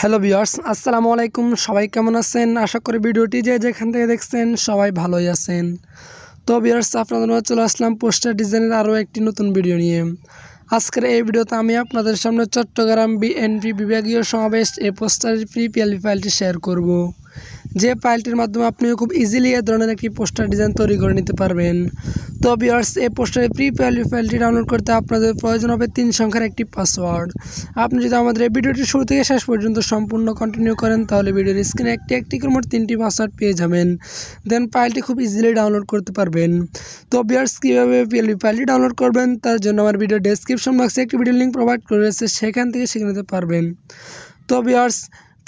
Hello বিয়ার্স আসসালামু আলাইকুম। সবাই কেমন আছেন? আশা করি ভিডিওটি যে যেখান থেকে দেখছেন সবাই ভালোই আছেন। তো বিয়ার্স আপনাদের চলে আসলাম পোস্টার ডিজাইনের আরও একটি নতুন ভিডিও নিয়ে। আজকের এই ভিডিওতে আমি আপনাদের সামনে চট্টগ্রাম বিএনপি বিভাগীয় সমাবেশ এই পোস্টারের প্রি পিএলপি ফাইলটি শেয়ার করব। যে ফাইলটির মাধ্যমে আপনি খুব ইজিলি এ ধরনের একটি পোস্টার ডিজাইন তৈরি করে নিতে পারবেন। তো বিয়ার্স এই পোস্টারের ফ্রি পিএলপি ফাইলটি ডাউনলোড করতে আপনাদের প্রয়োজন হবে তিন সংখ্যার একটি পাসওয়ার্ড আপনি যদি আমাদের এই ভিডিওটি শুরু থেকে শেষ পর্যন্ত সম্পূর্ণ কন্টিনিউ করেন, তাহলে ভিডিওর স্ক্রিনে একটি একটি করে মোট তিনটি পাসওয়ার্ড পেয়ে যাবেন। দেন ফাইলটি খুব ইজিলি ডাউনলোড করতে পারবেন। তো বিয়ার্স কীভাবে পিএলপি ফাইলটি ডাউনলোড করবেন, তার জন্য আমার ভিডিও ডেসক্রিপশন বক্সে একটি ভিডিও লিঙ্ক প্রোভাইড করে রয়েছে, সেখান থেকে শিখে নিতে পারবেন। তো বিয়ার্স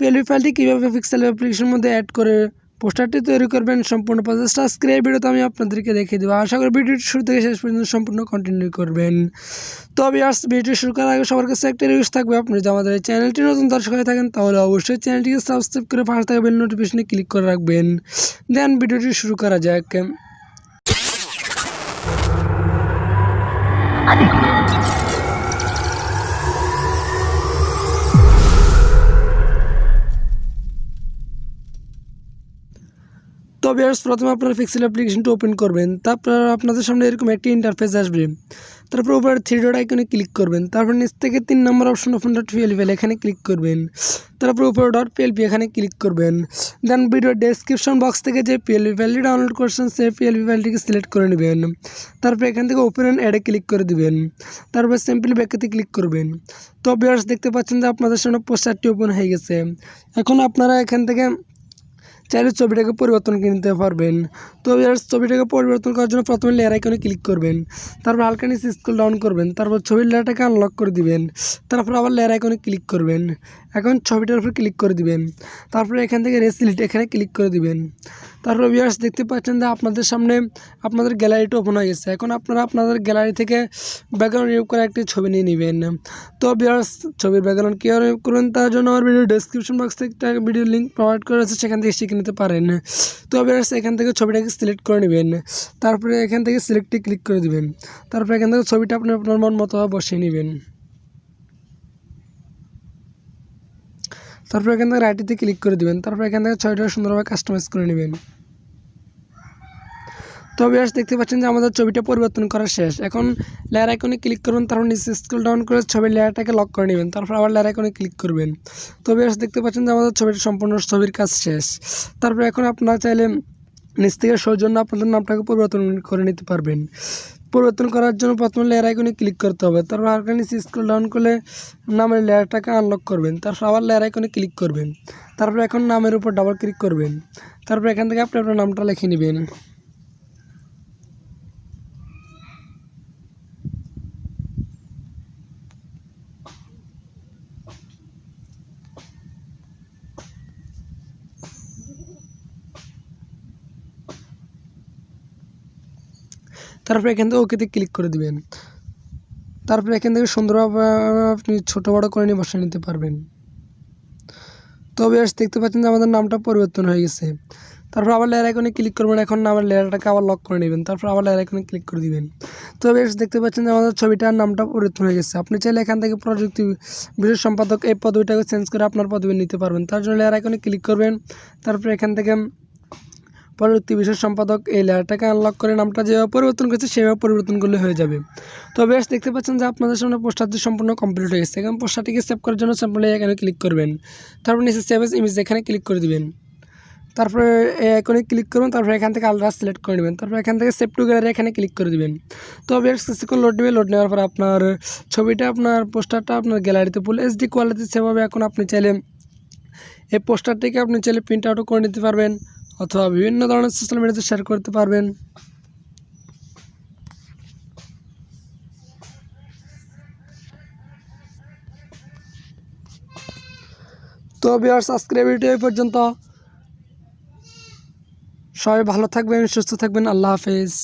পিএলপি ফাইলটি কীভাবে পিক্সেল অ্যাপ্লিকেশনের মধ্যে অ্যাড করে পোস্টারটি তৈরি করবেন, সম্পূর্ণ প্রসেসটা আজকের ভিডিওতে আমি আপনাদেরকে দেখিয়ে দেবো। আশা করি ভিডিওটি শুরু থেকে শেষ পর্যন্ত সম্পূর্ণ কন্টিনিউ করবেন। তো বিয়ার্স ভিডিওটি শুরু করার আগে সবার কাছে একটা রিকোয়েস্ট থাকবে। আপনি যদি আমাদের এই চ্যানেলটি নতুন দর্শক হয়ে থাকেন, তাহলে অবশ্যই চ্যানেলটিকে সাবস্ক্রাইব করে পাশে থাকা বেল নোটিফিকেশনে ক্লিক করে রাখবেন। দেন ভিডিওটি শুরু করা যাক। বিয়ার্স, প্রথমে আপনারা পিক্সেল অ্যাপ্লিকেশনটি ওপেন করবেন, তারপর আপনাদের সামনে এরকম একটি ইন্টারফেস আসবে। তারপর উপরে থ্রি ডট আইকনে ক্লিক করবেন, তারপর নিচ থেকে তিন নম্বর অপশন ওপেন ডট পিএলপি এখানে ক্লিক করবেন। তারপর উপরে ডট পিএলপি এখানে ক্লিক করবেন। দেন ভিডিও ডেসক্রিপশন বক্স থেকে যে পিএলপি ফাইলটি ডাউনলোড করছেন, সেই পিএলপি ফাইলটিকে সিলেক্ট করে নেবেন। তারপর এখান থেকে ওপেন অ্যান্ড অ্যাডে ক্লিক করে দিবেন। তারপর সিম্পলি ব্যাকেতে ক্লিক করবেন। তো বিয়ার্স, দেখতে পাচ্ছেন যে আপনাদের সামনে পোস্টারটি ওপেন হয়ে গেছে। এখন আপনারা এখান থেকে চাইলে ছবিটাকে পরিবর্তন করে নিতে পারবেন। তো ছবিটাকে পরিবর্তন করার জন্য প্রথমে লেয়ার আইকনে ক্লিক করবেন। তারপর হালকা নিচে স্কুল ডাউন করবেন। তারপর ছবির লেয়ারটাকে আনলক করে দিবেন। তারপর আবার লেয়ার আইকনে ক্লিক করবেন। এখন ছবিটার উপর ক্লিক করে দিবেন। তারপরে এখান থেকে রেসিলিট এখানে ক্লিক করে দিবেন। তারপর ভিউয়ার্স দেখতে পাচ্ছেন যে আপনাদের সামনে আপনাদের গ্যালারিটা ওপেন হয়ে গেছে। এখন আপনারা আপনাদের গ্যালারি থেকে ব্যাকগ্রাউন্ড রিমুভ করে একটি ছবি নিয়ে নেবেন। তো ভিউয়ার্স ছবির ব্যাকগ্রাউন্ড কীভাবে রিমুভ করবেন তার জন্য আমার ভিডিও ডেসক্রিপশন বক্স থেকে একটা ভিডিও লিঙ্ক প্রোভাইড করা আছে, সেখান থেকে শিখে নিতে পারেন। তো ভিউয়ার্স এখান থেকে ছবিটাকে সিলেক্ট করে নেবেন। তারপরে এখান থেকে সিলেক্টে ক্লিক করে দিবেন। তারপরে এখান থেকে ছবিটা আপনি আপনার মন মতো বসিয়ে নেবেন। তারপর এখান থেকে রাইটিতে ক্লিক করে দিবেন। তারপর এখান থেকে ছবিটা সুন্দরভাবে কাস্টমাইজ করে নেবেন। তো বিয়ার্স দেখতে পাচ্ছেন যে আমাদের ছবিটা পরিবর্তন করা শেষ। এখন লেয়ার আইকনে ক্লিক করবেন, তারপর নিচে স্ক্রল ডাউন করে ছবির লেয়ারটাকে লক করে নেবেন। তারপর আবার লেয়ার আইকনে ক্লিক করবেন। তো বিয়ার্স দেখতে পাচ্ছেন যে আমাদের ছবিটা সম্পূর্ণ ছবির কাজ শেষ। তারপর এখন আপনারা চাইলে নিচ থেকে সৌজন্য আপনাদের নামটাকে পরিবর্তন করে নিতে পারবেন। পরিবর্তন করার জন্য প্রথমে লেয়ার আইকনে ক্লিক করতে হবে। তারপর হালকা নিচে স্ক্রল ডাউন করলে নামের লেয়ারটাকে আনলক করবেন। তারপর আবার লেয়ার আইকনে ক্লিক করবেন। তারপর এখন নামের উপর ডাবল ক্লিক করবেন। তারপর এখান থেকে আপনি আপনার নামটা লিখে নেবেন। তারপরে এখান থেকে ওকেতে ক্লিক করে দিবেন। তারপরে এখান থেকে সুন্দরভাবে, আপনি ছোটো বড়ো করে নিয়ে বসে নিতে পারবেন। তবে দেখতে পাচ্ছেন যে আমাদের নামটা পরিবর্তন হয়ে গেছে। তারপর আবার লেয়ার আইকনে ক্লিক করবেন, এখন আমার লেয়ারটাকে আবার লক করে নেবেন। তারপর আবার লেয়ার আইকনে ক্লিক করে দিবেন। তবে এস দেখতে পাচ্ছেন যে আমাদের ছবিটার নামটা পরিবর্তন হয়ে গেছে। আপনি চাইলে এখান থেকে প্রযুক্তি বিশেষ সম্পাদক এই পদবিটাকে চেঞ্জ করে আপনার পদবি নিতে পারবেন। তার জন্য লেয়ার আইকনে ক্লিক করবেন। তারপর এখান থেকে পরবর্তী বিশেষ সম্পাদক এই লেয়ারটাকে আনলক করে নামটা যেভাবে পরিবর্তন করেছে সেভাবে পরিবর্তন করলে হয়ে যাবে। তো বেশ, দেখতে পাচ্ছেন যে আপনাদের সামনে পোস্টারটি সম্পূর্ণ কমপ্লিট হয়ে গেছে। এখন পোস্টারটিকে সেভ করার জন্য সম্পূর্ণ এখানে ক্লিক করবেন। তারপর নিচে সেভ ইমেজ এখানে ক্লিক করে দিবেন। তারপরে এখানে ক্লিক করবেন, তারপরে এখান থেকে আলাদা সিলেক্ট করে নেবেন। তারপর এখান থেকে সেভ টু গ্যালারি এখানে ক্লিক করে দিবেন। তো বেশ, কিছুক্ষণ লোড নেবে লোড নেওয়ার পর আপনার ছবিটা, আপনার পোস্টারটা, আপনার গ্যালারিতে ফুল এইচডি কোয়ালিটি সেভাবে এখন আপনি চাইলে এই পোস্টারটিকে আপনি চাইলে প্রিন্ট আউটও করে নিতে পারবেন। অথবা বিভিন্ন ধরনের সোশ্যাল মিডিয়াতে শেয়ার করতে পারবেন। তো বিয়ার সাবস্ক্রাইব ভিডিও পর্যন্ত। সবাই ভালো থাকবেন, সুস্থ থাকবেন, আল্লাহ হাফেজ।